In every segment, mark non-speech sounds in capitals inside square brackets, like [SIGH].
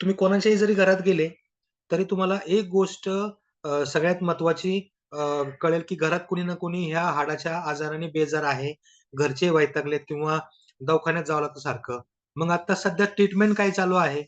तुम्ही कोणाच्याही जरी घरात गेले, तरी तुम्हाला एक गोष्ट सगळ्यात महत्वाची कळेल, की घरात कोणी ना कोणी ह्या हाडाच्या आजाराने बेजार आहे. घरचे वैतागलेत किंवा दवाखान्यात जावं लागतं सारखं. मग आता सध्या ट्रीटमेंट काय चालू आहे?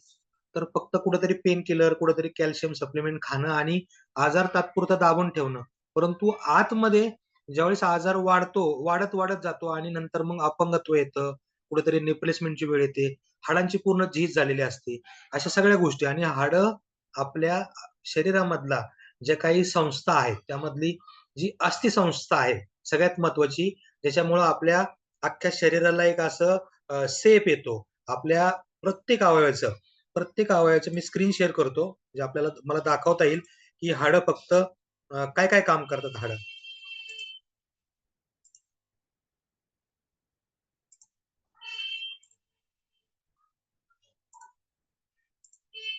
तर फक्त कुठेतरी पेन किलर, कुठेतरी कॅल्शियम सप्लिमेंट खाणं आणि आजार तात्पुरता दाबून ठेवणं. परंतु आतमध्ये ज्यावेळेस आजार वाढतो, वाढत-वाढत जातो आणि नंतर मग अपंगत्व येतं, कुठेतरी रिप्लेसमेंटची वेळ येते, हाडांची पूर्ण झीज झालेली असते. अशा सगळ्या गोष्टी आणि हाडं आपल्या शरीरामधला ज्या काही संस्था आहेत, त्यामधली जी अस्थिसंस्था आहे, सगळ्यात महत्वाची ज्याच्यामुळं आपल्या अख्ख्या शरीराला एक असं सेप येतो. आपल्या प्रत्येक अवयवाचं, प्रत्येक अवयवाचं मी स्क्रीन शेअर करतो, जे आपल्याला मला दाखवता येईल, की हाडं फक्त काय-काय काम करतात हाडं.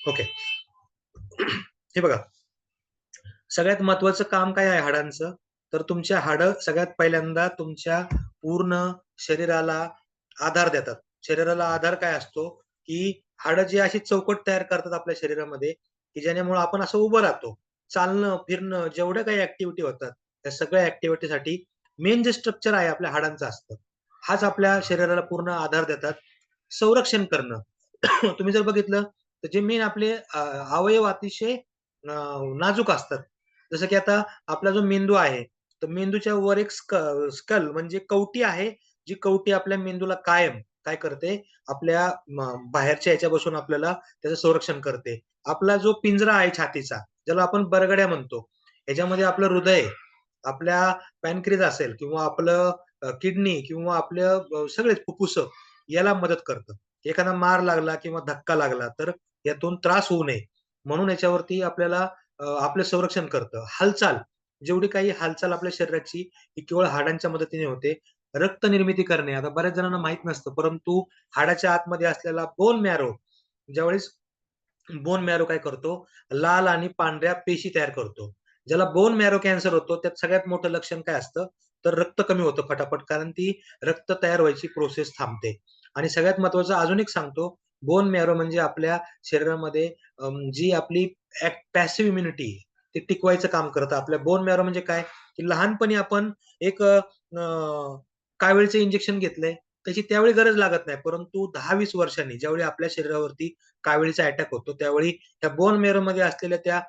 ओके. हे बघा. सगळ्यात महत्वाचं काम काय आहे हाडांचं? तर तुमच्या हाडं सगळ्यात पहिल्यांदा तुमच्या पूर्ण शरीराला आधार देतात. शरीराला आधार काय असतो, की हाडं जे अशी चौकट तयार करतात आपल्या शरीरामध्ये, की ज्याच्यामुळे आपण असं उभं राहतो. चालणं, फिरणं, जेवढ्या काही ऍक्टिव्हिटी होतात, त्या सगळ्या ऍक्टिव्हिटीसाठी मेन जे स्ट्रक्चर आहे आपल्या हाडांचं असतं. हाच आपल्या शरीराला पूर्ण आधार देतात. संरक्षण करणं. तुम्ही जर बघितलं, तर जे मेन आपले अवयव अतिशय नाजूक असतात. जसं की आता आपला जो मेंदू आहे, तर मेंदूच्या वर एक स्क स्कल म्हणजे कवटी आहे, जी कवटी आपल्या मेंदूला कायम काय करते, आपल्या बाहेरच्या याच्यापासून आपल्याला त्याचं संरक्षण करते. आपला जो पिंजरा आहे छातीचा, ज्याला आपण बरगड्या म्हणतो, याच्यामध्ये आपलं हृदय, आपल्या पॅनक्रीज असेल किंवा आपलं किडनी किंवा आपलं सगळे सगळेच याला मदत करतं. एखादा मार लागला किंवा धक्का लागला, तर यातून त्रास होऊ नये म्हणून याच्यावरती आपल्याला आपलं संरक्षण करतं. हालचाल, जेवढी काही हालचाल आपल्या शरीराची ही केवळ हाडांच्या मदतीने होते. रक्त निर्मिती करणे, आता बऱ्याच जणांना माहीत नसतं, परंतु हाडाच्या आतमध्ये असलेला बोन मॅरो ज्यावेळेस बोन मॅरो काय करतो, लाल आणि पांढऱ्या पेशी तयार करतो. ज्याला बोन मॅरो कॅन्सर होतो, त्यात सगळ्यात मोठं लक्षण काय असतं, तर रक्त कमी होतं फटाफट, कारण ती रक्त तयार व्हायची प्रोसेस थांबते. आणि सगळ्यात महत्वाचं अजून एक सांगतो, बोन मॅरो म्हणजे आपल्या शरीरामध्ये जी आपली पॅसिव्ह इम्युनिटी ते टिकवायचं काम करतं. आपल्या बोन मॅरो म्हणजे काय, की लहानपणी आपण एक अ, इंजेक्शन घेतलंय, त्याची त्यावेळी गरज लागत नाही. परंतु दहा वीस वर्षांनी ज्यावेळी आपल्या शरीरावरती कावेळीचा अटॅक होतो, त्यावेळी त्या बोन मॅरोमध्ये असलेल्या त्या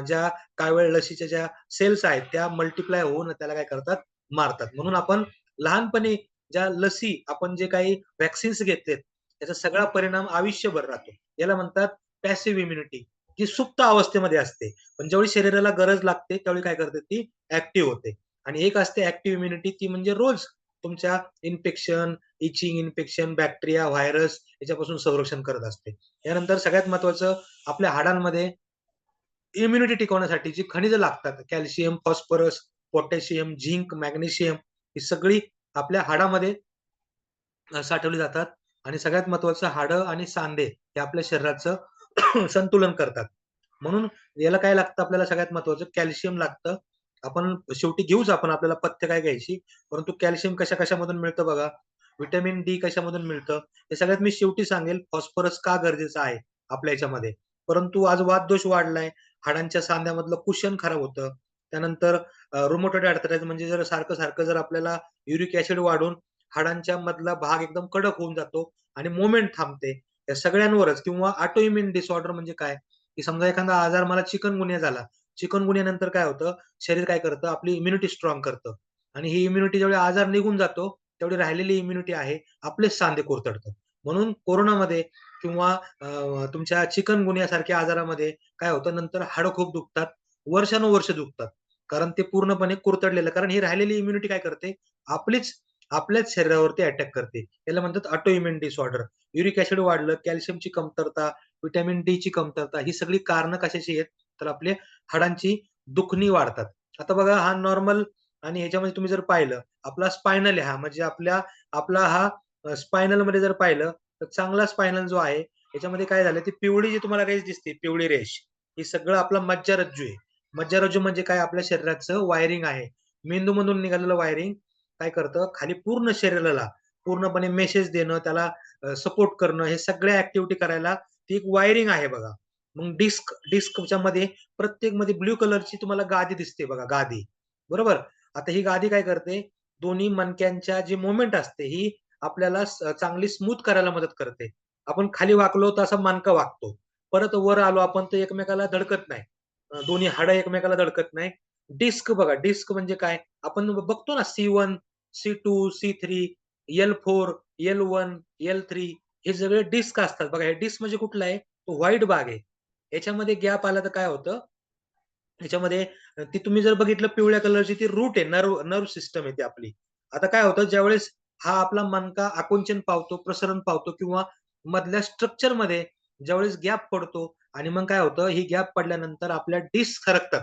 ज्या कावेळ लसीच्या ज्या सेल्स आहेत, त्या मल्टिप्लाय होऊन त्याला काय करतात, मारतात. म्हणून आपण लहानपणी ज्या लसी आपण जे काही व्हॅक्सिन्स घेतलेत, त्याचा सगळा परिणाम आयुष्यभर राहतो. याला म्हणतात पॅसिव्ह इम्युनिटी, जी सुप्त अवस्थेमध्ये असते. पण ज्यावेळी शरीराला गरज लागते, त्यावेळी काय करते ती ऍक्टिव्ह होते. आणि एक असते ऍक्टिव्ह इम्युनिटी ती म्हणजे रोज तुमच्या infection, itching infection, bacteria, virus याच्यापासून संरक्षण करत असते. यानंतर सगळ्यात महत्वाचं आपल्या हाडांमध्ये इम्युनिटी टिकवण्यासाठी जी खनिजं लागतात, calcium, phosphorus, potassium, zinc, magnesium ही सगळी आपल्या हाडामध्ये साठवली जातात आणि सगळ्यात महत्वाचं हाडं आणि सांधे हे आपल्या शरीराचं [CLEARS THROAT] संतुलन करतात. म्हणून याला काय लागतं आपल्याला सगळ्यात महत्वाचं कॅल्शियम लागतं. आपण शेवटी घेऊच आपण आपल्याला पथ्य काय घ्यायची, परंतु कॅल्शियम कशा-कशामधून मिळतं बघा. व्हिटॅमिन डी कशामधून मिळतं, हे सगळ्यात मी शेवटी सांगेल फॉस्फरस का गरजेचं आहे आपल्या याच्यामध्ये परंतु आज वाददोष वाढलाय, हाडांच्या सांध्यामधलं कुशन खराब होतं. त्यानंतर अ, रुमॅटॉइड म्हणजे जर सारखं-सारखं जर आपल्याला युरिक ऍसिड वाढून हाडांच्या मधला भाग एकदम कडक होऊन जातो आणि मोमेंट थांबते. या सगळ्यांवरच किंवा ऑटो इम्यून डिसऑर्डर म्हणजे काय, की समजा एखादा आजार मला चिकनगुन्या झाला. चिकनगुन्यानंतर काय होतं, शरीर काय करतं, आपली इम्युनिटी स्ट्रॉंग करतं. आणि ही इम्युनिटी जेवढे आजार निघून जातो, तेवढी राहिलेली इम्युनिटी आहे, आपलेच सांधे कोरतडतं म्हणून कोरोनामध्ये किंवा तुमच्या तुमच्या चिकनगुन्यासारख्या आजारामध्ये काय होतं, नंतर हाडं खूप दुखतात, वर्षानुवर्ष दुखतात. कारण ते पूर्णपणे कुरतडलेलं कारण ही राहिलेली इम्युनिटी काय करते, आपलीच आपल्याच शरीरावरती अटॅक करते. याला म्हणतात auto immune disorder. Uric acid वाढलं, कॅल्शियमची कमतरता, व्हिटॅमिन डी ची कमतरता, ही सगळी कारणं कशाची आहेत? तर आपले हाडांची दुखणी वाढतात. आता बघा हा नॉर्मल आणि ह्याच्यामध्ये तुम्ही जर पाहिलं, आपला स्पायनल आहे हा म्हणजे आपल्या आपला हा स्पायनलमध्ये जर पाहिलं, तर चांगला स्पायनल जो आहे, याच्यामध्ये काय झालं, ती पिवळी जी तुम्हाला रेष दिसते, पिवळी रेष, ही सगळं आपला मज्जारज्जू आहे. मज्जारज्जू म्हणजे काय? आपल्या शरीराचं वायरिंग आहे. मेंदूमधून निघालेलं वायरिंग काय करतं, खाली पूर्ण शरीराला पूर्णपणे मेसेज देणं, त्याला सपोर्ट करणं, हे सगळ्या ऍक्टिव्हिटी करायला ती एक वायरिंग आहे बघा. मग डिस्क डिस्कच्या मध्ये प्रत्येकमध्ये ब्ल्यू कलरची तुम्हाला गादी दिसते बघा गादी. बरोबर? आता ही गादी काय करते? दोन्ही मणक्यांच्या जी मुवमेंट असते ही आपल्याला चांगली स्मूथ करायला मदत करते. आपण खाली वाकलो तर असा मानका वागतो परत वर आलो आपण तर एकमेकाला धडकत नाही. दोन्ही हाडं एकमेकाला धडकत नाही. डिस्क बघा डिस्क म्हणजे काय? आपण बघतो ना C one C two C three L four L one L three हे सगळे डिस्क असतात. बघा हे डिस्क म्हणजे कुठला आहे? तो व्हाईट बाग आहे. याच्यामध्ये गॅप आला तर काय होतं? याच्यामध्ये ती तुम्ही जर बघितलं पिवळ्या कलरची ती रूट आहे नर्व नर्व सिस्टम आहे ती आपली. आता काय होतं? ज्यावेळेस हा आपला मनका आकुंचन पावतो प्रसरण पावतो किंवा मधल्या स्ट्रक्चरमध्ये ज्यावेळेस गॅप पडतो आणि मग काय होतं? ही गॅप पडल्यानंतर आपल्या डिस्क सरकतात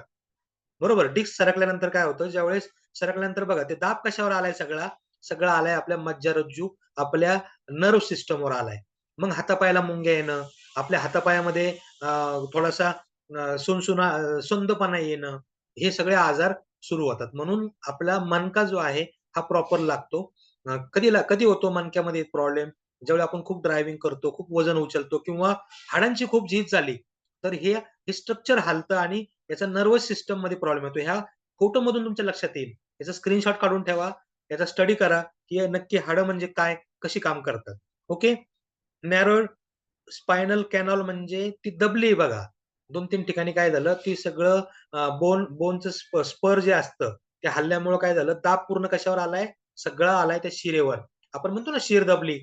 बरोबर. डिस्क सरकल्यानंतर काय होतं? ज्यावेळेस सरकल्यानंतर बघा ते दाब कशावर आलाय सगळा? सगळा आलाय आपल्या मज्जारज्जू आपल्या नर्व सिस्टमवर आलाय. मग हातापायाला मुंग्या येणं आपल्या हातापायामध्ये थोडासा सुनसुना सुंदपणा येणं हे सगळे आजार सुरू होतात. म्हणून आपला मनका जो आहे हा प्रॉपर लागतो. कधी कधी होतो मनक्यामध्ये प्रॉब्लेम ज्यावेळी आपण खूप ड्रायव्हिंग करतो खूप वजन उचलतो किंवा हाडांची खूप झीज झाली तर हे हे स्ट्रक्चर हालतं आणि याचा नर्वस सिस्टममध्ये प्रॉब्लेम येतो ह्या फोटोमधून तुमच्या लक्षात येईल. याचा स्क्रीनशॉट काढून ठेवा. याचा स्टडी करा की नक्की हाडं म्हणजे काय कशी काम करतात ओके नॅरो स्पायनल कॅनॉल म्हणजे ती दबली बघा. दोन तीन ठिकाणी काय झालं की सगळं बोन बोनचं स्पर जे असतं ते हल्ल्यामुळे काय झालं दाब पूर्ण कशावर आलाय? सगळं आलाय त्या शिरेवर. आपण म्हणतो ना शिर दबली.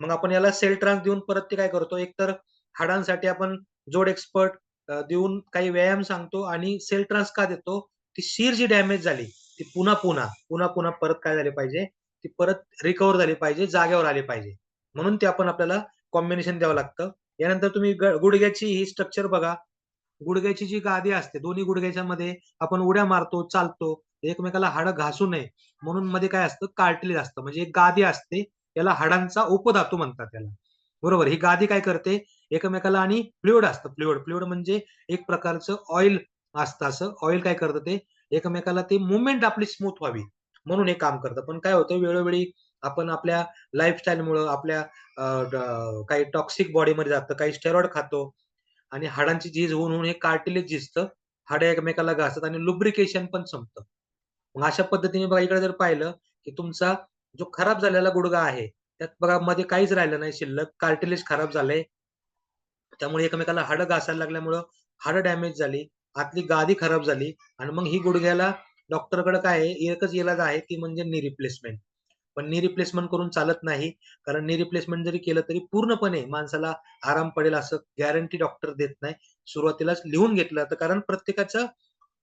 मग आपण याला सेल ट्रान्स देऊन परत ते काय करतो? एकतर हाडांसाठी आपण जोड एक्सपर्ट देऊन काही व्यायाम सांगतो आणि सेल ट्रान्स का देतो ती शिर जी डॅमेज झाली ती पुन्हा पुन्हा पुन्हा पुन्हा परत काय झाली पाहिजे ती परत रिकवर झाली पाहिजे जागेवर आली पाहिजे. म्हणून ते आपण आपल्याला कॉम्बिनेशन द्यावं लागतं. यानंतर तुम्ही गुडघ्याची ही स्ट्रक्चर बघा. गुडघ्याची जी गादी असते दोन्ही गुडघ्याच्या मध्ये आपण उड्या मारतो चालतो एकमेकाला हाड घासू नये. म्हणून मध्ये काय असतं कार्टिलेज असतं. म्हणजे एक गादी असते याला हाडांचा उपधातू म्हणतात त्याला. बरोबर? ही गादी काय करते एकमेकाला आणि फ्लुइड असतं. फ्लुइड फ्लुइड म्हणजे एक प्रकारचं ऑइल असतं. असं ऑइल काय करतं ते? एकमेकाला ते मुवमेंट आपली स्मूथ व्हावी म्हणून हे काम करतं. पण काय होतं? वेळोवेळी आपण आपल्या लाईफस्टाईलमुळं आपल्या काही टॉक्सिक बॉडीमध्ये जातं. काही स्टेरॉइड खातो आणि हाडांची झीज होऊन होऊन हे कार्टिलेज झिजतं. हाडं एकमेकाला घासतात आणि लुब्रिकेशन पण संपतं. मग अशा पद्धतीने बघा इकडे जर पाहिलं की तुमचा जो खराब झालेला गुडगा आहे त्यात बघा मध्ये काहीच राहिलं नाही शिल्लक. कार्टिलेज खराब झालंय. त्यामुळे एकमेकाला हाडं घासायला लागल्यामुळं हाडं डॅमेज झाली आतली गादी खराब झाली आणि मग ही गुडघ्याला डॉक्टरकडे काय आहे एकच इलाज आहे ती म्हणजे नी रिप्लेसमेंट पण नी रिप्लेसमेंट करून चालत नाही कारण नी रिप्लेसमेंट जरी केलं तरी पूर्णपणे माणसाला आराम पडेल असं गॅरंटी डॉक्टर देत नाही. सुरुवातीलाच लिहून घेतलं तर कारण प्रत्येकाचं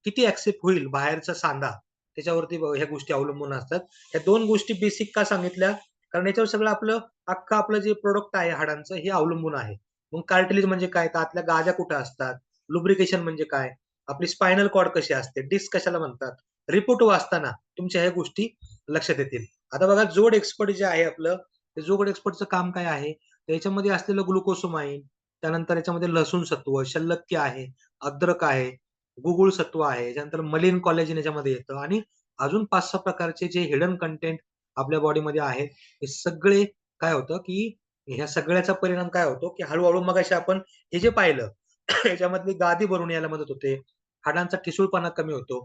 किती ऍक्सेप्ट होईल बाहेरचा सांधा त्याच्यावरती ह्या गोष्टी अवलंबून असतात. ह्या दोन गोष्टी बेसिक का सांगितल्या? कारण याच्यावर सगळं आपलं अख्खं आपलं जे प्रोडक्ट आहे हाडांचं हे अवलंबून आहे. मग कार्टिलेज म्हणजे काय? तर आतल्या गाज्या कुठं असतात? लुब्रिकेशन म्हणजे काय? आपली स्पायनल कॉर्ड कशी असते? डिस्क कशाला म्हणतात? रिपोर्ट वाचताना तुमच्या ह्या गोष्टी लक्षात येतील. आता बघा जोड एक्सपर्ट जे आहे आपलं ते जोड एक्सपर्टचं काम काय आहे? त्याच्यामध्ये असलेलं ग्लुकोसोमाइन त्यानंतर याच्यामध्ये लसूण सत्व शल्लक्य आहे अद्रक आहे गुगुळ सत्व आहे त्यानंतर मलिन कॉलेजिन याच्यामध्ये येतं आणि अजून पाच सहा प्रकारचे जे हिडन कंटेंट आपल्या बॉडीमध्ये आहेत हे सगळे काय होतं की ह्या सगळ्याचा परिणाम काय होतो की हळूहळू मग आपण हे जे पाहिलं [COUGHS] याच्यामधली गादी भरून यायला मदत होते हाडांचा ठिसूळपणा कमी होतो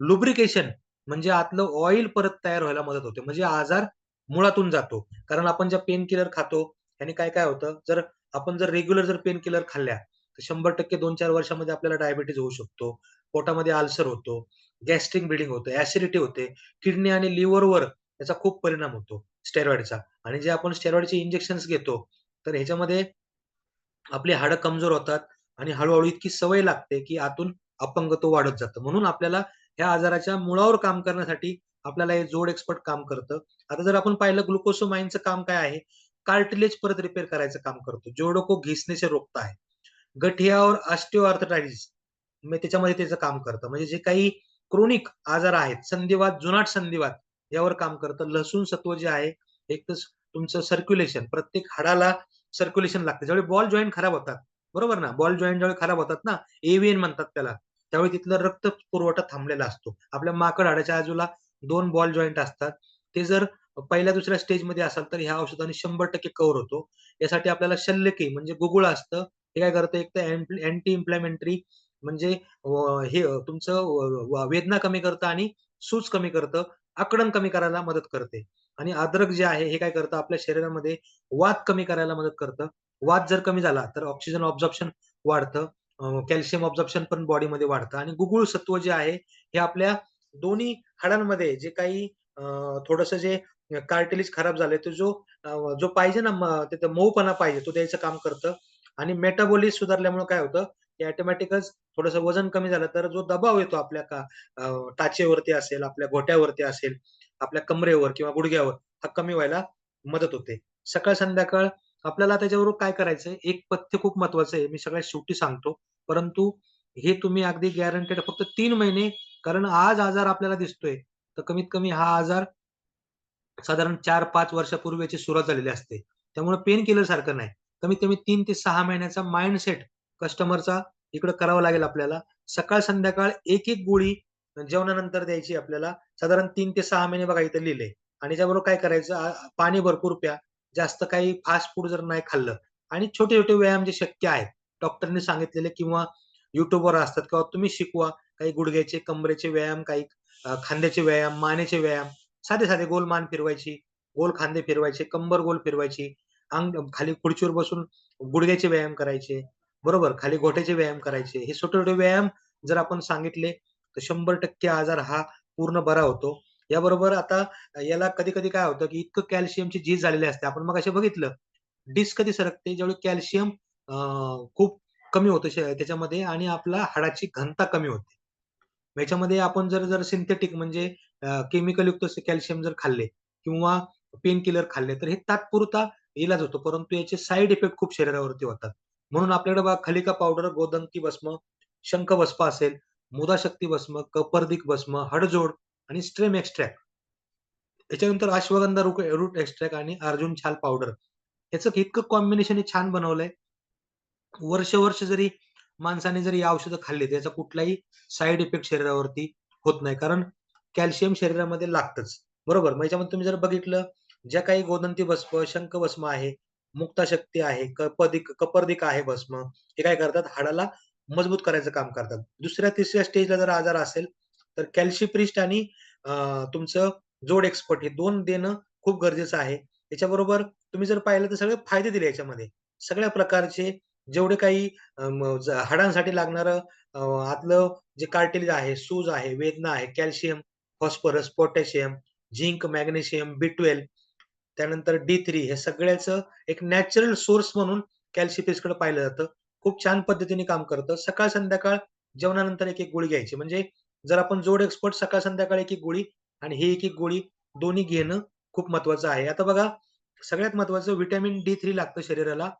लुब्रिकेशन म्हणजे आतलं ऑइल परत तयार व्हायला मदत होते म्हणजे आजार मुळातून जातो. कारण आपण ज्या पेन किलर खातो याने काय काय होतं जर आपण जर रेग्युलर जर पेन किलर खाल्ल्या तर शंभर टक्के दोन चार वर्षामध्ये आपल्याला डायबिटीज होऊ शकतो पोटामध्ये आल्सर होतो गॅस्ट्रिक ब्लिडिंग होतं ऍसिडिटी होते किडनी आणि लिव्हरवर याचा खूप परिणाम होतो. स्टेरॉइडचा. आणि जे आपण स्टेरॉइडचे इंजेक्शन घेतो तर ह्याच्यामध्ये आपली हाडं कमजोर होतात आणि हळूहळू इतकी सवय लागते की आतून अपंगत्व वाढत जातं. म्हणून आपल्याला ह्या आजाराच्या मुळावर काम करण्यासाठी आपल्याला हे जोड एक्सपर्ट काम करतं. आता जर आपण पाहिलं ग्लुकोसोमाइनचं काम काय आहे? कार्टिलेज परत रिपेअर करायचं काम करतो. जोडको घिसण्याचे रोखता आहे. गठियावर ऑस्टिओआर्थरायटिस त्याच्यामध्ये त्याचं काम करतं. म्हणजे जे काही क्रोनिक आजार आहेत संधिवात जुनाट संधिवात यावर काम करतं. लसूण सत्व जे आहे एक तर तुमचं सर्क्युलेशन प्रत्येक हाडाला सर्क्युलेशन लागतं. ज्यावेळी बॉल जॉईंट खराब होतात बरोबर ना? बॉल जॉईंट ज्यावेळी खराब होतात ना एव्हीएन म्हणतात त्याला. त्यावेळी तिथला रक्त पुरवठा थांबलेला असतो. आपल्या माकड हाडाच्या बाजूला दोन बॉल जॉईंट असतात. ते जर पहिल्या दुसऱ्या स्टेजमध्ये असाल तर ह्या औषधाने 100% कव्हर होतो. यासाठी आपल्याला शल्यकी म्हणजे गुगुळ असतं. हे काय करतं? एक तर अँटी इन्फ्लेमेटरी म्हणजे हे तुमचं वेदना कमी करतं आणि सूज कमी करतं, आकडण कमी करायला मदत करते. आणि अद्रक जे आहे हे काय करतं? आपल्या शरीरामध्ये वात कमी करायला मदत करतं. वात जर कमी झाला तर ऑक्सिजन ऑब्झॉर्प्शन वाढतं. कॅल्शियम ऑब्झॉर्प्शन पण बॉडीमध्ये वाढतं. आणि गुगुळ सत्व जे आहे हे आपल्या दोन्ही हाडांमध्ये जे काही थोडस जे कार्टिलेज खराब झालंय तो जो जो पाहिजे ना तिथं मऊपणा पाहिजे तो द्यायचं काम करतं. आणि मेटाबॉलिस सुधारल्यामुळे काय होतं, की ऑटोमॅटिकच थोडस वजन कमी झालं तर जो दबाव येतो आपल्या का टाचेवरती असेल, आपल्या घोट्यावरती असेल, आपल्या कमरेवर किंवा गुडघ्यावर हा कमी व्हायला मदत होते. सकाळ-संध्याकाळ आपल्याला त्याच्याबरोबर काय करायचंय, एक पथ्य खूप महत्वाचं आहे. मी सगळ्यात शेवटी सांगतो. परंतु हे तुम्ही अगदी गॅरंटेड फक्त तीन महिने कारण आज आजार आपल्याला दिसतोय, तर कमीत कमी हा आजार साधारण 4-5 वर्षापूर्वीची सुरुवात झालेली असते. त्यामुळे पेन किलर सारखं नाही. कमीत कमी तीन ते सहा महिन्याचा माइंडसेट कस्टमरचा इकडं करावा लागेल आपल्याला. सकाळ-संध्याकाळ एक-एक गोळी जेवणानंतर द्यायची आपल्याला. साधारण तीन ते सहा महिने बघा इथं लिहिले आणि त्याबरोबर काय करायचं पाणी भरपूर प्या. जास्त काही फास्ट फूड जर नाही खाल्लं आणि छोटे-छोटे व्यायाम जे शक्य आहेत, डॉक्टरनी सांगितलेले किंवा युट्यूबवर असतात किंवा तुम्ही शिकवा. काही गुडघ्याचे, कमरेचे व्यायाम, काही खांद्याचे व्यायाम, मानेचे व्यायाम, साधे-साधे गोल मान फिरवायची, गोल खांदे फिरवायचे, कंबर गोल फिरवायची, अंग खाली खुर्चीवर बसून गुडघ्याचे व्यायाम करायचे, बरोबर. खाली घोट्याचे व्यायाम करायचे. हे छोटे-छोटे व्यायाम जर आपण सांगितले, तर 100% आजार हा पूर्ण बरा होतो. याबरोबर आता याला कधी-कधी काय होतं, की इतकं कॅल्शियमची झीज झालेली असते. आपण मग असे बघितलं, डिस्क कधी सरकते ज्यावेळी कॅल्शियम खूप कमी होतं त्याच्यामध्ये आणि आपला हाडाची घनता कमी होते. याच्यामध्ये आपण जर जर सिंथेटिक म्हणजे केमिकल युक्त कॅल्शियम जर खाल्ले किंवा पेन किलर खाल्ले, तर हे तात्पुरता इलाज होतो. परंतु याचे साइड इफेक्ट खूप शरीरावरती होतात. म्हणून आपल्याकडे बघा खलिका पावडर, गोदंती भस्म, शंख भस्म असेल, मुदाशक्ती भस्म, कपर्दिक भस्म, हडजोड आणि स्ट्रेम एक्स्ट्रॅक्ट. त्याच्यानंतर अश्वगंधा रुक रूट एक्स्ट्रॅक्ट आणि अर्जुन छाल पावडर. ह्याचं इतकं कॉम्बिनेशन हे छान बनवलंय. वर्ष-वर्ष जरी माणसाने जरी या औषधं खाल्ली, त्याचा कुठलाही साइड इफेक्ट शरीरावरती होत नाही. कारण कॅल्शियम शरीरामध्ये लागतच बरोबर. मग याच्यामध्ये तुम्ही जर बघितलं, ज्या काही गोदंती भस्म, शंख भस्म आहे, मुक्ताशक्ती आहे, कपदिक कपर्दिक आहे भस्म, हे काय करतात हाडाला मजबूत करायचं काम करतात. दुसऱ्या-तिसऱ्या स्टेजला जर आजार असेल, तर कॅल्शिप्रिस्ट आणि तुमचं जोड एक्सपर्ट हे दोन देणं खूप गरजेचं आहे. त्याच्याबरोबर तुम्ही जर पाहिलं तर सगळे फायदे दिले याच्यामध्ये. सगळ्या प्रकारचे जेवढे काही हाडांसाठी लागणारं आतलं जे कार्टिलेज आहे, सूज आहे, वेदना आहे, calcium, phosphorus, potassium, zinc, magnesium, B12 त्यानंतर डी थ्री हे सगळ्याचं एक नॅचरल सोर्स म्हणून कॅल्शिप्रिस्टकडे पाहिलं जातं. खूप छान पद्धतीने काम करतं. सकाळ-संध्याकाळ जेवणानंतर एक-एक गोळी घ्यायची. म्हणजे जर आपण जोड एक्सपर्ट सकाळ-संध्याकाळ एक-एक गोळी आणि ही एक-एक गोळी दोन्ही घेणं खूप महत्वाचं आहे. आता बघा सगळ्यात महत्वाचं व्हिटॅमिन डी थ्री लागतं शरीराला.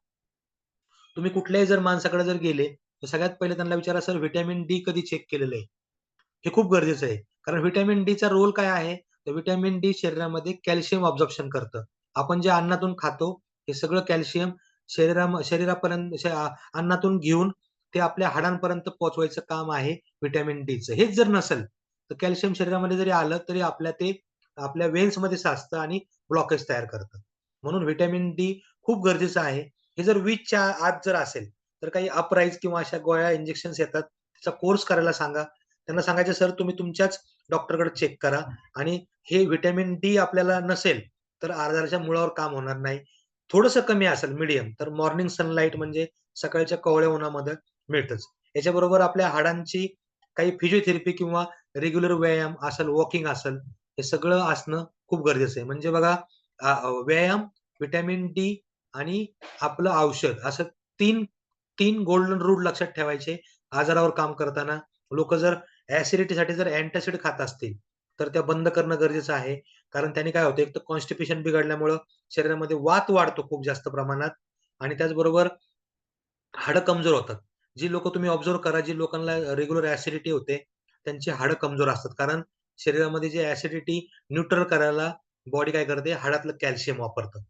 तुम्ही कुठल्याही जर माणसाकडे जर गेले, तर सगळ्यात पहिले त्यांना विचारा, "सर व्हिटॅमिन डी कधी चेक केलेलं आहे?" हे खूप गरजेचं आहे. कारण व्हिटॅमिन डीचा रोल काय आहे? तर व्हिटॅमिन डी शरीरामध्ये कॅल्शियम ऑब्झॉर्प्शन करतं. आपण जे अन्नातून खातो, हे सगळं कॅल्शियम शरीरा शरीरापर्यंत अन्नातून घेऊन ते आपल्या हाडांपर्यंत पोहोचवायचं काम आहे व्हिटॅमिन डीचं. हेच जर नसेल, तर कॅल्शियम शरीरामध्ये जरी आलं, तरी आपल्या ते आपल्या वेन्समध्ये साचतं आणि ब्लॉकेज तयार करतं. म्हणून व्हिटॅमिन डी खूप गरजेचं आहे. हे जर 20च्या आत जर असेल, तर काही अपराईज किंवा अशा गोळ्या, इंजेक्शन्स येतात. त्याचा कोर्स करायला सांगा. त्यांना सांगायचं, "सर तुम्ही तुमच्याच डॉक्टरकडे चेक करा आणि हे व्हिटॅमिन डी आपल्याला नसेल, तर आजाराच्या मुळावर काम होणार नाही. थोडंसं कमी असेल मिडियम तर मॉर्निंग सनलाईट म्हणजे सकाळच्या कवळ्या उन्हामध्ये मिळतच याच्याबरोबर आपल्या हाडांची काही फिजिओथेरपी किंवा रेग्युलर व्यायाम असेल, वॉकिंग असेल, हे सगळं असणं खूप गरजेचं आहे. म्हणजे बघा व्यायाम, व्हिटॅमिन डी आणि आपलं औषध असं 3 3 गोल्डन रूल लक्षात ठेवायचे आजारावर काम करताना. लोक जर ऍसिडिटीसाठी जर अँटासिड खात असतील, तर त्या बंद करणं गरजेचं आहे. कारण त्याने काय होतं, एक तर कॉन्स्टिपेशन बिघडल्यामुळं शरीरामध्ये वात वाढतो खूप जास्त प्रमाणात आणि त्याचबरोबर हाडं कमजोर होतात. जी लोक तुम्ही ऑब्झर्व्ह करा, जी लोकांना रेग्युलर ऍसिडिटी होते, त्यांची हाडं कमजोर असतात. कारण शरीरामध्ये जी ऍसिडिटी न्यूट्रल करायला बॉडी काय करते, हाडातलं कॅल्शियम वापरतं.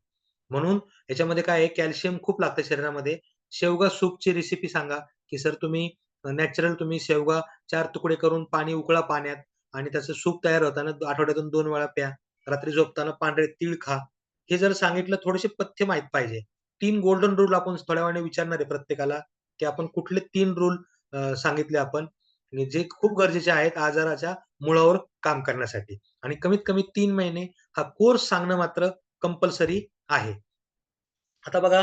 म्हणून याच्यामध्ये काय आहे, कॅल्शियम खूप लागतं शरीरामध्ये. शेवगा सूपची रेसिपी सांगा, की सर तुम्ही नॅचरल तुम्ही शेवगा चार तुकडे करून पाणी उकळा पाण्यात आणि त्याचं सूप तयार होताना आठवड्यातून दोन वेळा प्या. रात्री झोपताना पांढरे तीळ खा. हे जर सांगितलं थोडेसे पथ्य माहीत पाहिजे. तीन गोल्डन रूल आपण थोड्या वेळाने विचारणार आहे प्रत्येकाला, की आपण कुठले तीन रूल सांगितले आपण, जे खूप गरजेचे आहेत आजाराच्या मुळावर काम करण्यासाठी आणि कमीत कमी तीन महिने हा कोर्स सांगणं मात्र कंपल्सरी आहे. आता बघा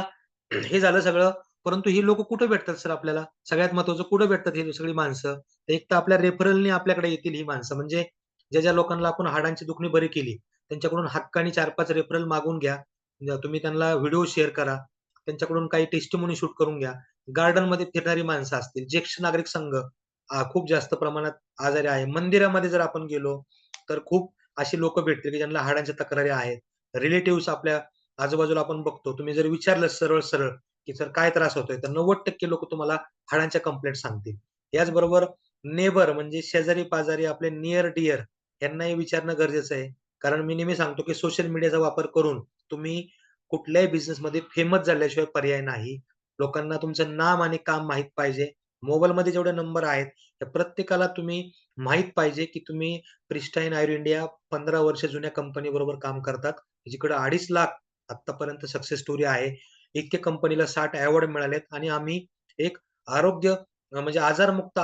हे झालं सगळं, परंतु ही लोक कुठं भेटतात सर आपल्याला? सगळ्यात महत्वाचं कुठं भेटतात ही सगळी माणसं? एक तर आपल्या रेफरलनी आपल्याकडे येतील ही माणसं. म्हणजे ज्या-ज्या लोकांना आपण हाडांची दुखणी बरी केली, त्यांच्याकडून हक्काने 4-5 रेफरल मागून घ्या. तुम्ही त्यांना व्हिडिओ शेअर करा. त्यांच्याकडून काही टेस्टिमोनी शूट करून घ्या. गार्डनमध्ये फिरणारी माणसं असतील, ज्येष्ठ नागरिक संघ खूप जास्त प्रमाणात आजारी आहे. मंदिरामध्ये जर आपण गेलो, तर खूप अशी लोक भेटतील, की ज्यांना हाडांच्या तक्रारी आहेत. रिलेटिव्ह आपल्या आजूबाजूला आपण बघतो. तुम्ही जर विचारलं सरळ-सरळ, की "सर काय त्रास होतोय?" तर नव्वद टक्के लोक तुम्हाला हाडांच्या कंप्लेंट सांगतील. याचबरोबर नेबर म्हणजे शेजारी-पाजारी आपले नियर डिअर यांनाही विचारणं गरजेचं आहे. कारण मी नेहमी सांगतो, की सोशल मीडियाचा वापर करून तुम्ही कुठल्याही बिझनेसमध्ये फेमस झाल्याशिवाय पर्याय नाही. लोकांना तुमचं नाम आणि काम माहीत पाहिजे. मोबाईलमध्ये जेवढे नंबर आहेत, त्या प्रत्येकाला तुम्ही माहीत पाहिजे, की तुम्ही प्रिस्टाईन आयुर इंडिया 15 वर्ष जुन्या कंपनी बरोबर काम करतात. जिकडे 2.5 लाख आतापर्यंत सक्सेस स्टोरी आहे. इतके कंपनीला साठ अवॉर्ड मिळालेत आणि आम्ही एक आरोग्य म्हणजे आजारमुक्त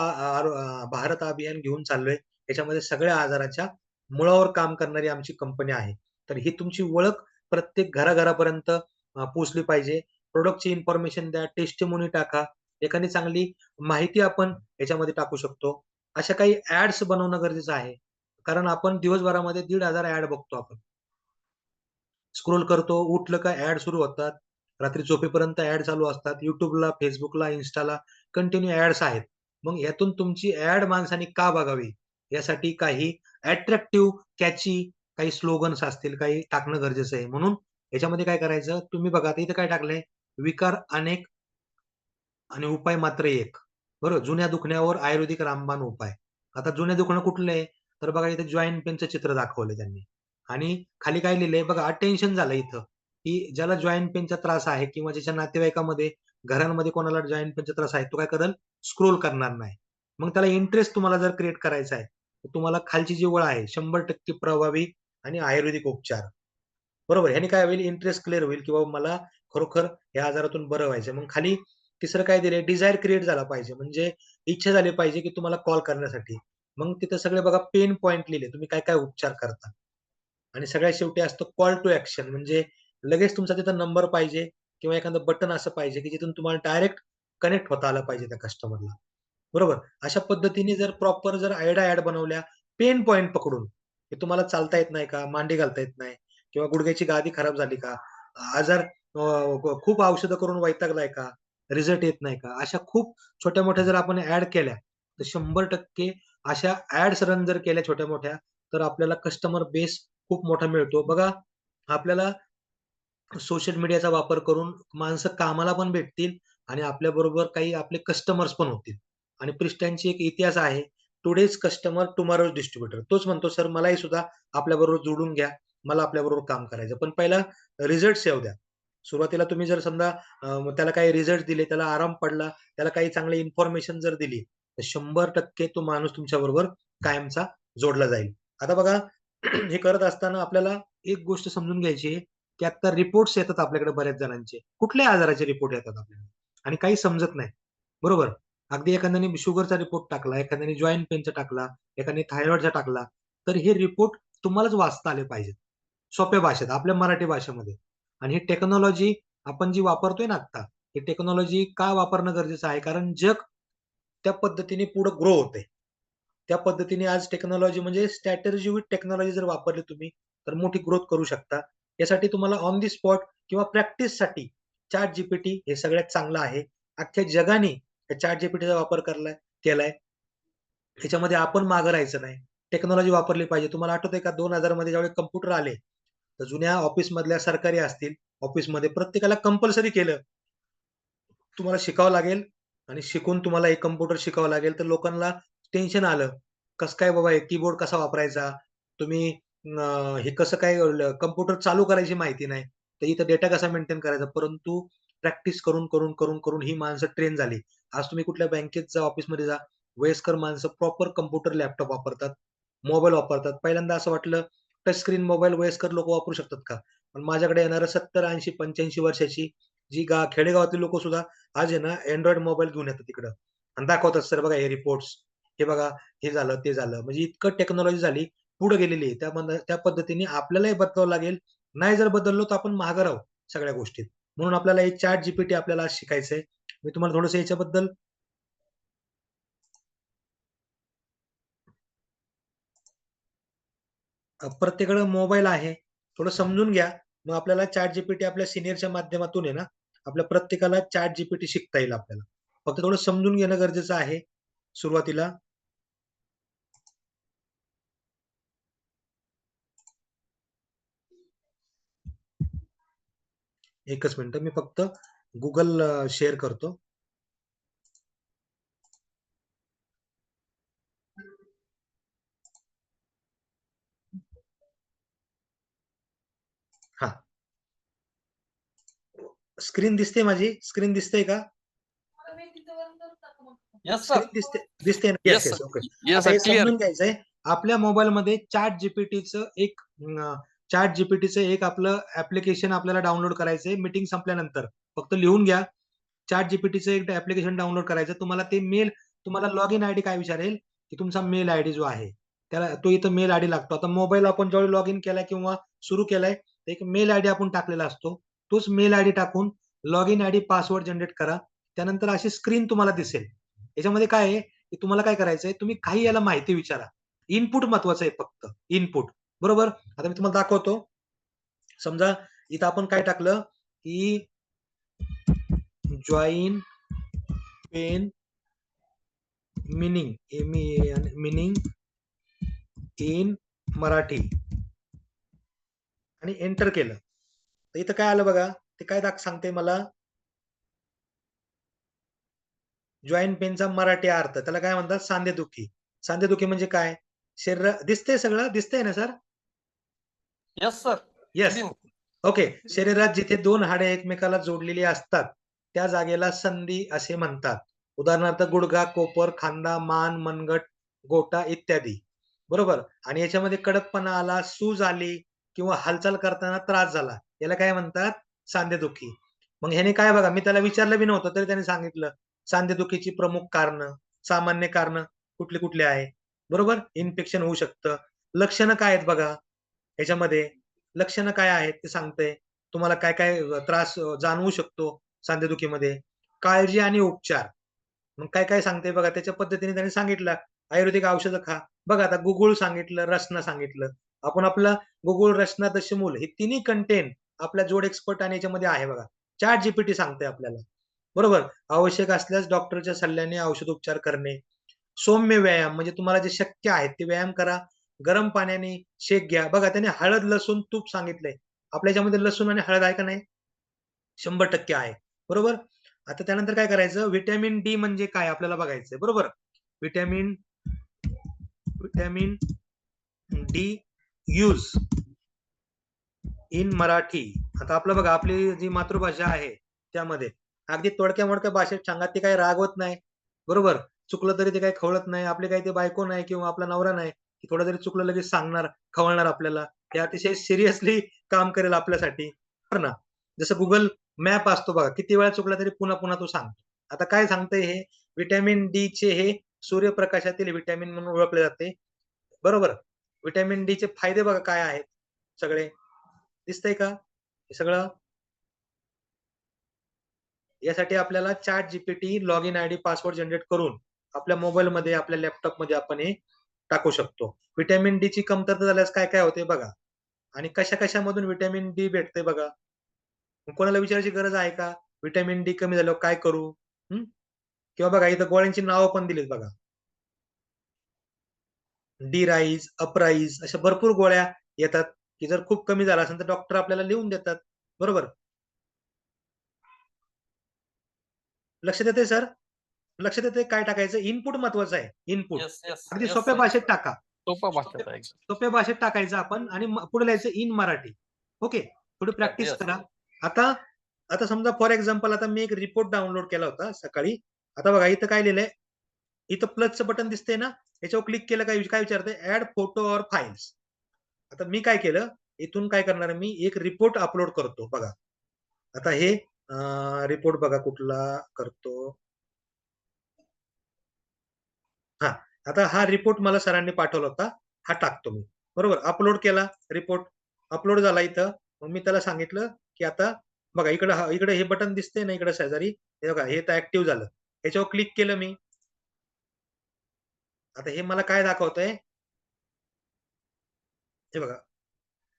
भारत अभियान घेऊन चाललोय. याच्यामध्ये सगळ्या आजाराच्या मुळावर काम करणारी आमची कंपनी आहे. तर ही तुमची ओळख प्रत्येक घराघरापर्यंत पोहोचली पाहिजे. प्रोडक्टची इन्फॉर्मेशन द्या, टेस्टिमोनी टाका. एखादी चांगली माहिती आपण याच्यामध्ये टाकू शकतो. अशा काही ऍड्स बनवणं गरजेचं आहे. कारण आपण दिवसभरामध्ये दीड हजार ऍड बघतो आपण. स्क्रोल करतो, उठलं का ऍड सुरू होतात. रात्री झोपेपर्यंत ऍड चालू असतात. युट्यूबला फेसबुकला इन्स्टाला कंटिन्यू ऍड्स आहेत. मग यातून तुमची ऍड माणसाने का बघावी? यासाठी काही अट्रॅक्टिव्ह, कॅची काही स्लोगन्स असतील, काही टाकणं गरजेचं आहे. म्हणून याच्यामध्ये काय करायचं, तुम्ही बघा आता इथे काय टाकलंय, विकार अनेक आणि उपाय मात्र एक. बरोबर. जुन्या दुखण्यावर आयुर्वेदिक रामबाण उपाय. आता जुन्या दुखणं कुठलं आहे? तर बघा इथे जॉईंट पेनचं चित्र दाखवलंय त्यांनी आणि खाली काय लिहिलंय बघा अटेन्शन झालं इथं, की ज्याला जॉईंट पेनचा त्रास आहे किंवा ज्याच्या नातेवाईकामध्ये, घरांमध्ये कोणाला जॉईंट पेनचा त्रास आहे, तो काय करेल स्क्रोल करणार नाही. मग त्याला इंटरेस्ट तुम्हाला जर क्रिएट करायचा आहे, तर तुम्हाला खालची जी ओळ आहे 100% प्रभावी आणि आयुर्वेदिक उपचार. बरोबर. ह्याने काय होईल इंटरेस्ट क्लिअर होईल, की बाबा मला खरोखर या आजारातून बरं व्हायचं मग खाली तिसरं काय दिलंय डिझायर क्रिएट झाला पाहिजे. म्हणजे इच्छा झाली पाहिजे, की तुम्हाला कॉल करण्यासाठी. मग तिथं सगळे बघा पेन पॉइंट लिहिले. तुम्ही काय-काय उपचार करता आणि सगळ्यात शेवटी असतं कॉल टू ऍक्शन म्हणजे लगेच तुमचा तिथं नंबर पाहिजे किंवा एखादं बटन असं पाहिजे, की जिथून तुम्हाला डायरेक्ट कनेक्ट होता आलं पाहिजे त्या कस्टमरला. बरोबर. अशा पद्धतीने जर प्रॉपर जर आयडिया ऍड बनवल्या, पेन पॉइंट पकडून, की तुम्हाला चालता येत नाही का? मांडी घालता येत नाही किंवा गुडघ्याची गादी खराब झाली का? आजार खूप औषधं करून वैतागलाय का? रिझल्ट येत नाही का? अशा खूप छोट्या-मोठ्या जर आपण ऍड केल्या, तर 100% अशा ऍड्स रन जर केल्या छोट्या-मोठ्या, तर आपल्याला कस्टमर बेस खूप मोठा मिळतो. बघा, आपल्याला सोशल मीडियाचा वापर करून माणसं कामाला पण भेटतील आणि आपल्याबरोबर काही आपले कस्टमर्स पण होतील. आणि प्रिस्टाईनची एक इतिहास आहे, टुडेज कस्टमर टुमारोज डिस्ट्रीब्युटर तोच म्हणतो, "सर मलाही सुद्धा आपल्याबरोबर जोडून घ्या. मला आपल्याबरोबर काम करायचं." पण पहिला रिझल्ट येऊ द्या. सुरुवातीला तुम्ही जर समजा त्याला काही रिझल्ट दिले, त्याला आराम पडला, त्याला काही चांगली इन्फॉर्मेशन जर दिली, तर 100% तो माणूस तुमच्याबरोबर कायमचा जोडला जाईल. आता बघा [CLEARS THROAT] हे करत असताना आपल्याला एक गोष्ट समजून घ्यायची आहे, की आता रिपोर्ट्स येतात आपल्याकडे बऱ्याच जणांचे. कुठल्या आजाराचे रिपोर्ट येतात आपल्याला आणि काही समजत नाही. बरोबर. अगदी एखाद्याने शुगरचा रिपोर्ट टाकला, एखाद्याने जॉईंट पेनचा टाकला, एखाद्याने थायरॉइडचा टाकला, तर हे रिपोर्ट तुम्हालाच वाचता आले पाहिजेत. सोप्या भाषेत, आपल्या मराठी भाषेमध्ये. आणि ही टेक्नॉलॉजी आपण जी वापरतोय ना आता ही टेक्नॉलॉजी का वापरणं गरजेचं आहे? कारण जग त्या पद्धतीने पुढे ग्रो होते त्या पद्धतीने आज टेक्नॉलॉजी म्हणजे स्ट्रॅटेजी विथ टेक्नॉलॉजी जर वापरली तुम्ही, तर मोठी ग्रोथ करू शकता. यासाठी तुम्हाला ऑन दी स्पॉट किंवा प्रॅक्टिससाठी जीपीटी हे सगळ्यात चांगलं आहे. अख्ख्या जगाने या जीपीटीचा वापर करलाय केलाय. ह्याच्यामध्ये आपण मागे राहायचं नाही. टेक्नॉलॉजी वापरली पाहिजे. तुम्हाला आठवतंय का दोन हजारमध्ये ज्यावेळी कम्प्युटर आले, तर जुन्या ऑफिसमधल्या सरकारी असतील, ऑफिसमध्ये प्रत्येकाला कंपल्सरी केलं. तुम्हाला शिकावं लागेल आणि शिकून तुम्हाला एक कम्प्युटर शिकावं लागेल, तर लोकांना टेन्शन आलं. कसं काय बाबा हे कीबोर्ड कसा वापरायचा? तुम्ही हे कसं काय कम्प्युटर चालू करायची माहिती नाही. तर इथं डेटा कसा मेंटेन करायचा? परंतु प्रॅक्टिस करून, करून, करून, करून ही माणसं ट्रेन झाली. आज तुम्ही कुठल्या बँकेत जा, ऑफिसमध्ये जा, वयस्कर माणसं प्रॉपर कम्प्युटर लॅपटॉप वापरतात, मोबाईल वापरतात. पहिल्यांदा असं वाटलं टच स्क्रीन मोबाईल वयस्कर लोक वापरू शकतात का पण माझ्याकडे येणार सत्तर ऐंशी पंच्याऐंशी वर्षाची जी गा खेडेगावातील लोक सुद्धा आज आहे ना अँड्रॉइड मोबाईल घेऊन येतात तिकडं आणि दाखवतात सर बघा हे रिपोर्ट्स हे बघा हे झालं ते झालं म्हणजे इतकं टेक्नॉलॉजी झाली पुढे गेलेली आहे. त्या त्या पद्धतीने आपल्यालाही बदलावं लागेल. नाही जर बदललो तर आपण मागं राहू सगळ्या गोष्टीत. म्हणून आपल्याला हे चॅट जीपीटी आपल्याला शिकायचंय. मी तुम्हाला थोडस याच्याबद्दल प्रत्येकडे मोबाईल आहे. थोडं समजून घ्या. मग आपल्याला चॅट जीपीटी आपल्या सिनियरच्या माध्यमातून आहे ना आपल्या प्रत्येकाला चॅट जीपीटी शिकता येईल आपल्याला. फक्त थोडं समजून घेणं गरजेचं आहे सुरुवातीला. एकच मिनिट. मी फक्त गुगल शेअर करतो. हा. स्क्रीन दिसते माझी? स्क्रीन दिसते का? स्क्रीन दिसते दिसते ना. ओके. समजून घ्यायचंय. आपल्या मोबाईल मध्ये चॅट जीपीटीचं एक चॅट जीपीटीचं एक आपलं ऍप्लिकेशन आपल्याला डाउनलोड आहे मीटिंग संपल्यानंतर. फक्त लिहून घ्या. चॅट जीपीटीचं एक ऍप्लिकेशन डाउनलोड करायचं तुम्हाला ते मेल तुम्हाला लॉग इन आयडी काय विचारेल? की तुमचा मेल आयडी जो आहे. त्याला तो इथं मेल आयडी लागतो. आता मोबाईल आपण ज्यावेळी लॉग इन केलाय किंवा सुरू केलाय एक मेल आयडी आपण टाकलेला असतो. तोच मेल आयडी टाकून log in ID password generate करा. त्यानंतर अशी स्क्रीन तुम्हाला दिसेल. याच्यामध्ये काय आहे? की तुम्हाला काय करायचंय? तुम्ही काही याला माहिती विचारा. इनपुट महत्वाचं आहे फक्त. इनपुट बरोबर? आता मी तुम्हाला दाखवतो. समजा इथं आपण काय टाकलं? की join pen meaning meaning in Marathi. आणि एंटर केलं. तर इथं काय आलं बघा? ते काय दाख सांगते मला? जॉईन पेनचा मराठी अर्थ. त्याला काय म्हणतात? सांधेदुखी. सांधेदुखी म्हणजे काय? शरीर दिसतंय सगळं? दिसतंय ना sir? Yes sir yes okay शरीरात जिथे दोन हाडे एकमेकाला जोडलेली असतात त्या जागेला संधी असे म्हणतात. उदाहरणार्थ गुडघा कोपर खांदा मान मनगट गोटा इत्यादी. बरोबर? आणि याच्यामध्ये कडकपणा आला सूज आली किंवा हालचाल करताना त्रास झाला. याला काय म्हणतात? सांधेदुखी. मग ह्याने काय बघा मी त्याला विचारलं बी नव्हतं तरी त्याने सांगितलं. सांधेदुखीची प्रमुख कारण सामान्य कारण कुठली कुठली आहे? बरोबर? इन्फेक्शन होऊ शकतं. लक्षणं काय आहेत बघा? ह्याच्यामध्ये लक्षणं काय आहेत ते सांगते तुम्हाला काय काय त्रास जाणवू शकतो सांधेदुखीमध्ये. काळजी आणि उपचार. मग काय काय सांगते बघा त्याच्या पद्धतीने त्यांनी सांगितलं. आयुर्वेदिक औषधं खा. बघा आता गुगुळ सांगितलं रसना सांगितलं. आपण आपलं गुगुळ रचना दशमूल हे तिन्ही कंटेंट आपल्या जोड एक्सपर्ट आणि याच्यामध्ये आहे बघा. चार जीपीटी सांगते आपल्याला. बरोबर? आवश्यक असल्यास डॉक्टरच्या सल्ल्याने औषध उपचार करणे. सौम्य व्यायाम म्हणजे तुम्हाला जे शक्य आहे ते व्यायाम करा. गरम पाण्याने शेक घ्या. बघा त्याने हळद लसूण तूप सांगितलंय. आपल्या याच्यामध्ये लसूण आणि हळद आहे का नाही? शंभर टक्के आहे. बरोबर? आता त्यानंतर काय करायचं? व्हिटॅमिन डी म्हणजे काय? आपल्याला बघायचंय. बरोबर? Vitamin vitamin D use in Marathi. आता आपलं बघा आपली जी मातृभाषा आहे त्यामध्ये. अगदी तोडक्या मोडक्या भाषेत सांगा ते काही रागवत नाही. बरोबर? चुकलं तरी ते काही खवळत नाही. आपले काही ते बायको नाही किंवा आपला नवरा नाही. थोडं जरी चुकलं लगेच सांगणार खवळणार आपल्याला. हे अतिशय सिरियसली काम करेल आपल्यासाठी. ना जसं गुगल मॅप असतो बघा किती वेळा चुकला तरी पुन्हा पुन्हा तो सांगतो. आता काय सांगतंय हे? व्हिटॅमिन डी चे हे सूर्यप्रकाशातील व्हिटॅमिन म्हणून ओळखले जाते. बरोबर? व्हिटॅमिन डी चे फायदे बघा काय आहेत सगळे. दिसतंय का? हे सगळं? यासाठी आपल्याला chat GPT log in ID password generate करून आपल्या मोबाईलमध्ये आपल्या लॅपटॉपमध्ये आपण हे टाकू शकतो. व्हिटॅमिन डी ची कमतरता झाल्यास काय काय होते बघा. आणि कशा कशामधून व्हिटॅमिन डी भेटते बघा. कोणाला विचारायची गरज आहे का? व्हिटॅमिन डी कमी झाल्यावर काय करू? किंवा बघा इथं गोळ्यांची नावं पण दिलीत बघा. डी राईज अपराईज अशा भरपूर गोळ्या येतात. की जर खूप कमी झाला असेल तर डॉक्टर आपल्याला लिहून देतात. बरोबर? लक्षात येते सर लक्षात येते काय टाकायचं? इनपुट महत्वाचं आहे. इनपुट अगदी सोप्या भाषेत टाका. सोप्या भाषेत. सोप्या भाषेत टाकायचं आपण आणि पुढे लिहायचं इन मराठी. ओके थोडी प्रॅक्टिस. करा. आता आता समजा फॉर एक्झाम्पल आता मी एक रिपोर्ट डाउनलोड केला होता सकाळी. आता बघा इथं काय लिहिलंय? इथं प्लसचं बटन दिसतंय ना? याच्यावर क्लिक केलं काय काय विचारतंय? ऍड फोटो और फाईल्स आता मी काय केलं? इथून काय करणार मी? एक रिपोर्ट अपलोड करतो. बघा. आता हे रिपोर्ट बघा कुठला करतो. हा आता हा रिपोर्ट मला सरांनी पाठवला होता हा टाकतो मी. बरोबर? अपलोड केला रिपोर्ट अपलोड झाला इथं. मग मी त्याला सांगितलं की आता बघा इकडे हा- इकडे हे बटन दिसते ना इकडे शेजारी हे बघा हे तर ऍक्टिव्ह झालं. याच्यावर क्लिक केलं मी. आता हे मला काय दाखवतंय? हे बघा.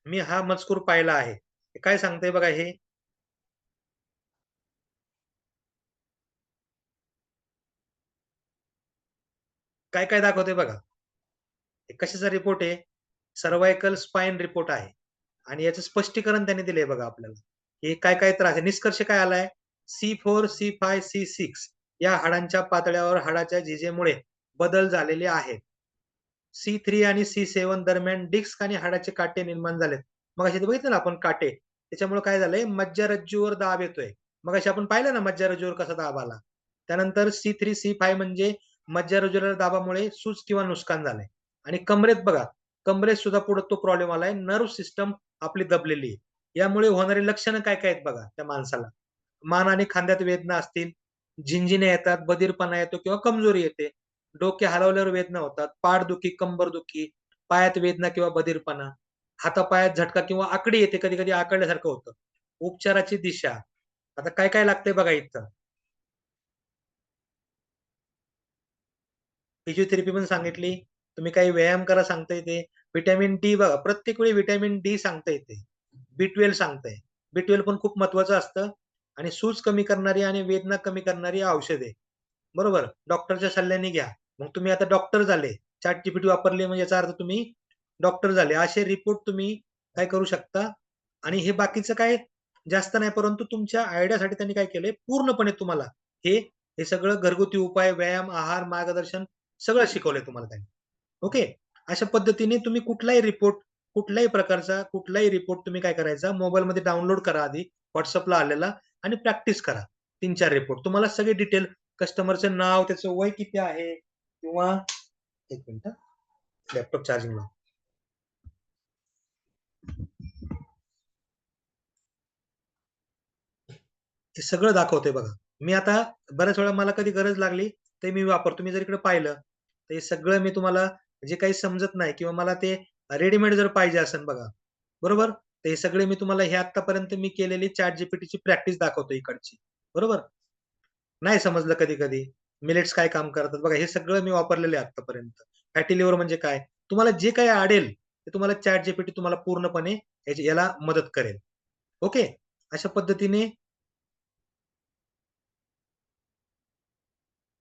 मी हा मजकूर पाहिला आहे. काय सांगतंय बघा हे? काय काय दाखवते बघा कशाचा रिपोर्ट आहे? सर्वायकल स्पाइन रिपोर्ट आहे. आणि याचं स्पष्टीकरण त्यांनी दिलंय बघा आपल्याला. हे काय काय त्रास आहे? निष्कर्ष काय आलाय? C four C five C six या हाडांच्या पातळ्यावर हाडाच्या झिजेमुळे बदल झालेले आहेत. सी थ्री आणि सी सेवन दरम्यान डिस्क आणि हाडाचे काटे निर्माण झालेत. मग असे बघितलं ना आपण काटे? त्याच्यामुळे काय झालंय? मज्जारज्जूवर दाब येतोय. मग अशी आपण पाहिलं ना मज्जारज्जूवर कसा दाब आला? त्यानंतर सी थ्री सी फाय म्हणजे मज्जारज्जुलर दाबामुळे सूज किंवा नुकसान झालंय. आणि कमरेत बघा कमरेत सुद्धा पुढे तो प्रॉब्लेम आलाय. नर्व सिस्टम आपली दबलेली आहे. यामुळे होणारी लक्षणं काय काय आहेत बघा त्या माणसाला? मान आणि खांद्यात वेदना असतील झिंजिने येतात बधीरपणा येतो किंवा कमजोरी येते. डोके हलवल्यावर वेदना होतात पाठदुखी कंबरदुखी पायात वेदना किंवा बधीरपणा हातापायात झटका किंवा आकडी येते कधी कधी आकडल्यासारखं होतं. उपचाराची दिशा. आता काय काय लागतंय बघा इथं? फिजिओथेरपी पण सांगितली. तुम्ही काही व्यायाम करा सांगता येते व्हिटॅमिन डी बघा प्रत्येक वेळी व्हिटॅमिन डी सांगता येते बी ट्वेल्व सांगताय. बी ट्वेल्व पण खूप महत्वाचं असतं. आणि सूज कमी करणारी आणि वेदना कमी करणारी औषधे. बरोबर? डॉक्टरच्या सल्ल्याने घ्या. मग तुम्ही आता डॉक्टर झाले. चॅट जीपीटी वापरले म्हणजे याचा अर्थ तुम्ही डॉक्टर झाले. असे रिपोर्ट तुम्ही काय करू शकता? आणि हे बाकीचं काय? जास्त नाही परंतु तुमच्या आयडियासाठी त्यांनी काय केलंय? पूर्णपणे तुम्हाला हे हे सगळं घरगुती उपाय व्यायाम आहार मार्गदर्शन सगळं शिकवलंय तुम्हाला त्यांनी. ओके अशा पद्धतीने तुम्ही कुठलाही रिपोर्ट कुठल्याही प्रकारचा कुठलाही रिपोर्ट तुम्ही काय करायचा? मोबाईलमध्ये डाउनलोड करा आधी व्हॉट्सअपला आलेला आणि प्रॅक्टिस करा. तीन चार रिपोर्ट तुम्हाला सगळे डिटेल कस्टमरचं नाव त्याचं वय किती आहे? किंवा एक मिनिट. लॅपटॉप चार्जिंग लाव हे सगळं दाखवतोय बघा. मी आता बऱ्याच वेळा मला कधी गरज लागली ते मी वापरतो. मी जर इकडे पाहिलं तर हे सगळं मी तुम्हाला जे काही समजत नाही किंवा मला ते रेडीमेड जर पाहिजे असेल बघा बरोबर? तर हे सगळे मी तुम्हाला हे आतापर्यंत मी केलेली चॅट जीपीटीची प्रॅक्टिस दाखवतो इकडची बरोबर? नाही समजलं कधी कधी मिलेट्स काय काम करतात? बघा हे सगळं मी वापरलेलं आहे आतापर्यंत फॅटी लिव्हर म्हणजे काय? तुम्हाला जे काही आडेल ते तुम्हाला चॅट जीपीटी तुम्हाला पूर्णपणे याची- याला मदत करेल. ओके? अशा पद्धतीने